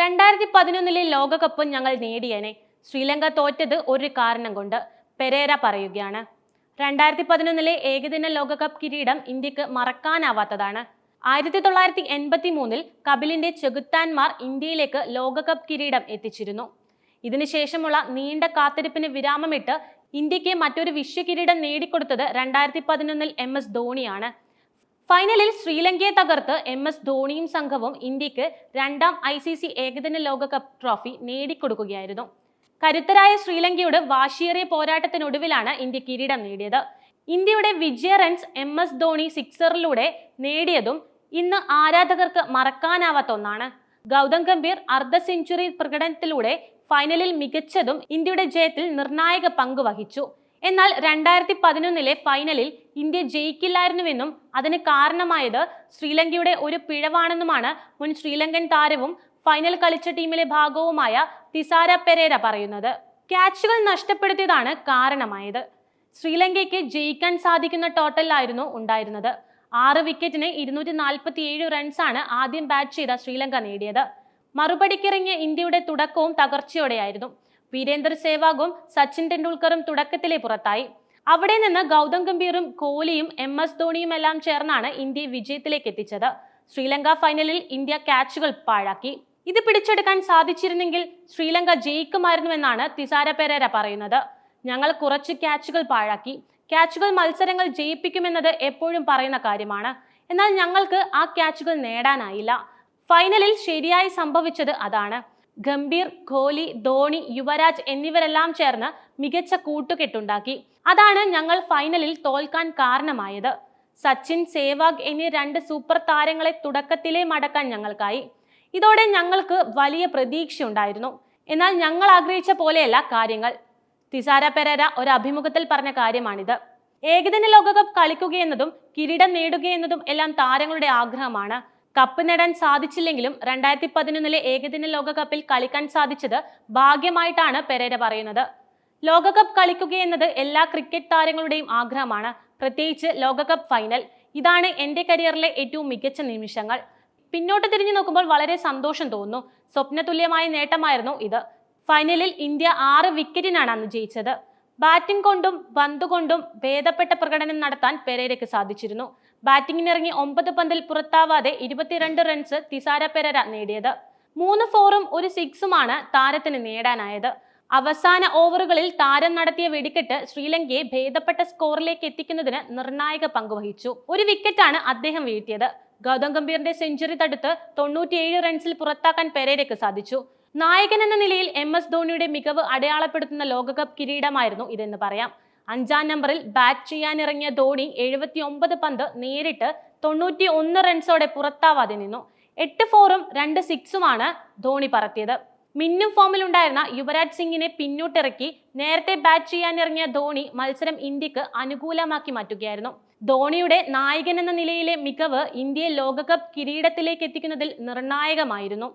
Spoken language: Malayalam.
രണ്ടായിരത്തി പതിനൊന്നിലെ ലോകകപ്പ് ഞങ്ങൾ നേടിയേനെ ശ്രീലങ്ക തോറ്റത് ഒരു കാരണം കൊണ്ട് പെരേര പറയുകയാണ്. രണ്ടായിരത്തി പതിനൊന്നിലെ ഏകദിന ലോകകപ്പ് കിരീടം ഇന്ത്യയ്ക്ക് മറക്കാനാവാത്തതാണ്. ആയിരത്തി തൊള്ളായിരത്തി എൺപത്തി മൂന്നിൽ കപിലിന്റെ ചെകുത്താന്മാർ ഇന്ത്യയിലേക്ക് ലോകകപ്പ് കിരീടം എത്തിച്ചിരുന്നു. ഇതിനുശേഷമുള്ള നീണ്ട കാത്തിരിപ്പിന് വിരാമമിട്ട് ഇന്ത്യയ്ക്ക് മറ്റൊരു വിശ്വകിരീടം നേടിക്കൊടുത്തത് രണ്ടായിരത്തി പതിനൊന്നിൽ എം എസ് ധോണിയാണ്. ഫൈനലിൽ ശ്രീലങ്കയെ തകർത്ത് എം എസ് ധോണിയും സംഘവും ഇന്ത്യയ്ക്ക് രണ്ടാം ഐ സി സി ഏകദിന ലോകകപ്പ് ട്രോഫി നേടിക്കൊടുക്കുകയായിരുന്നു. കരുത്തരായ ശ്രീലങ്കയുടെ വാശിയേറിയ പോരാട്ടത്തിനൊടുവിലാണ് ഇന്ത്യ കിരീടം നേടിയത്. ഇന്ത്യയുടെ വിജയ റൺസ് എം എസ് ധോണി സിക്സറിലൂടെ നേടിയതും ഇന്ന് ആരാധകർക്ക് മറക്കാനാവാത്ത ഒന്നാണ്. ഗൗതം ഗംഭീർ അർദ്ധ സെഞ്ചുറി പ്രകടനത്തിലൂടെ ഫൈനലിൽ മികച്ചതും ഇന്ത്യയുടെ ജയത്തിൽ നിർണായക പങ്ക് വഹിച്ചു. എന്നാൽ രണ്ടായിരത്തി പതിനൊന്നിലെ ഫൈനലിൽ ഇന്ത്യ ജയിക്കില്ലായിരുന്നുവെന്നും അതിന് കാരണമായത് ശ്രീലങ്കയുടെ ഒരു പിഴവാണെന്നുമാണ് മുൻ ശ്രീലങ്കൻ താരവും ഫൈനൽ കളിച്ച ടീമിലെ ഭാഗവുമായ തിസാര പെരേര പറയുന്നത്. ക്യാച്ചുകൾ നഷ്ടപ്പെടുത്തിയതാണ് കാരണമായത്. ശ്രീലങ്കയ്ക്ക് ജയിക്കാൻ സാധിക്കുന്ന ടോട്ടലായിരുന്നു ഉണ്ടായിരുന്നത്. ആറ് വിക്കറ്റിന് ഇരുന്നൂറ്റി നാൽപ്പത്തി ഏഴ് റൺസാണ് ആദ്യം ബാറ്റ് ചെയ്ത ശ്രീലങ്ക നേടിയത്. മറുപടിക്കിറങ്ങിയ ഇന്ത്യയുടെ തുടക്കവും തകർച്ചയോടെയായിരുന്നു. വീരേന്ദർ സേവാഗും സച്ചിൻ ടെണ്ടുൽക്കറും തുടക്കത്തിലെ പുറത്തായി. അവിടെ നിന്ന് ഗൗതം ഗംഭീറും കോഹ്ലിയും എം എസ് ധോണിയും എല്ലാം ചേർന്നാണ് ഇന്ത്യയെ വിജയത്തിലേക്ക് എത്തിച്ചത്. ശ്രീലങ്ക ഫൈനലിൽ ഇന്ത്യ ക്യാച്ചുകൾ പാഴാക്കി. ഇത് പിടിച്ചെടുക്കാൻ സാധിച്ചിരുന്നെങ്കിൽ ശ്രീലങ്ക ജയിക്കുമായിരുന്നുവെന്നാണ് തിസാര പെരേര പറയുന്നത്. ഞങ്ങൾ കുറച്ച് ക്യാച്ചുകൾ പാഴാക്കി. ക്യാച്ചുകൾ മത്സരങ്ങൾ ജയിപ്പിക്കുമെന്നത് എപ്പോഴും പറയുന്ന കാര്യമാണ്. എന്നാൽ ഞങ്ങൾക്ക് ആ ക്യാച്ചുകൾ നേടാനായില്ല. ഫൈനലിൽ ശരിയായി സംഭവിച്ചത് അതാണ്. ഗംഭീർ കോഹ്ലി ധോണി യുവരാജ് എന്നിവരെല്ലാം ചേർന്ന് മികച്ച കൂട്ടുകെട്ടുണ്ടാക്കി. അതാണ് ഞങ്ങൾ ഫൈനലിൽ തോൽക്കാൻ കാരണമായത്. സച്ചിൻ സേവാഗ് എന്നീ രണ്ട് സൂപ്പർ താരങ്ങളെ തുടക്കത്തിലേ മടക്കാൻ ഞങ്ങൾക്കായി. ഇതോടെ ഞങ്ങൾക്ക് വലിയ പ്രതീക്ഷയുണ്ടായിരുന്നു. എന്നാൽ ഞങ്ങൾ ആഗ്രഹിച്ച പോലെയല്ല കാര്യങ്ങൾ. തിസാര പെരര ഒരു അഭിമുഖത്തിൽ പറഞ്ഞ കാര്യമാണിത്. ഏകദിന ലോകകപ്പ് കളിക്കുകയെന്നതും കിരീടം നേടുകയെന്നതും എല്ലാം താരങ്ങളുടെ ആഗ്രഹമാണ്. കപ്പ് നേടാൻ സാധിച്ചില്ലെങ്കിലും രണ്ടായിരത്തി പതിനൊന്നിലെ ഏകദിന ലോകകപ്പിൽ കളിക്കാൻ സാധിച്ചത് ഭാഗ്യമായിട്ടാണ് പെരേര പറയുന്നത്. ലോകകപ്പ് കളിക്കുക എന്നത് എല്ലാ ക്രിക്കറ്റ് താരങ്ങളുടെയും ആഗ്രഹമാണ്. പ്രത്യേകിച്ച് ലോകകപ്പ് ഫൈനൽ. ഇതാണ് എന്റെ കരിയറിലെ ഏറ്റവും മികച്ച നിമിഷങ്ങൾ. പിന്നോട്ട് തിരിഞ്ഞു നോക്കുമ്പോൾ വളരെ സന്തോഷം തോന്നുന്നു. സ്വപ്നതുല്യമായ നേട്ടമായിരുന്നു ഇത്. ഫൈനലിൽ ഇന്ത്യ ആറ് വിക്കറ്റിനാണ് അന്ന് ജയിച്ചത്. ബാറ്റിംഗ് കൊണ്ടും ബന്ധുകൊണ്ടും ഭേദപ്പെട്ട പ്രകടനം നടത്താൻ പെരേരയ്ക്ക് സാധിച്ചിരുന്നു. ബാറ്റിംഗിനിറങ്ങി ഒമ്പത് പന്തിൽ പുറത്താവാതെ ഇരുപത്തിരണ്ട് റൺസ് തിസാര പെരര നേടിയത്. മൂന്ന് ഫോറും ഒരു സിക്സുമാണ് താരത്തിന് നേടാനായത്. അവസാന ഓവറുകളിൽ താരം നടത്തിയ വെടിക്കെട്ട് ശ്രീലങ്കയെ ഭേദപ്പെട്ട സ്കോറിലേക്ക് എത്തിക്കുന്നതിന് നിർണായക പങ്കുവഹിച്ചു ഒരു വിക്കറ്റാണ് അദ്ദേഹം വീഴ്ത്തിയത്. ഗൗതം ഗംഭീറിന്റെ സെഞ്ചുറി തടുത്ത് തൊണ്ണൂറ്റിയേഴ് റൺസിൽ പുറത്താക്കാൻ പെരേരയ്ക്ക് സാധിച്ചു. നായകൻ എന്ന നിലയിൽ എം എസ് ധോണിയുടെ മികവ് അടയാളപ്പെടുത്തുന്ന ലോകകപ്പ് കിരീടമായിരുന്നു ഇതെന്ന് പറയാം. അഞ്ചാം നമ്പറിൽ ബാറ്റ് ചെയ്യാനിറങ്ങിയ ധോണി എഴുപത്തി ഒമ്പത് പന്ത് നേരിട്ട് തൊണ്ണൂറ്റി ഒന്ന് റൺസോടെ പുറത്താവാതെ നിന്നു. എട്ട് ഫോറും രണ്ട് സിക്സുമാണ് ധോണി പറത്തിയത്. മിന്നും ഫോമിലുണ്ടായിരുന്ന യുവരാജ് സിംഗിനെ പിന്നോട്ടിറക്കി നേരത്തെ ബാറ്റ് ചെയ്യാനിറങ്ങിയ ധോണി മത്സരം ഇന്ത്യയ്ക്ക് അനുകൂലമാക്കി മാറ്റുകയായിരുന്നു. ധോണിയുടെ നായകൻ എന്ന നിലയിലെ മികവ് ഇന്ത്യയെ ലോകകപ്പ് കിരീടത്തിലേക്ക് എത്തിക്കുന്നതിൽ നിർണായകമായിരുന്നു.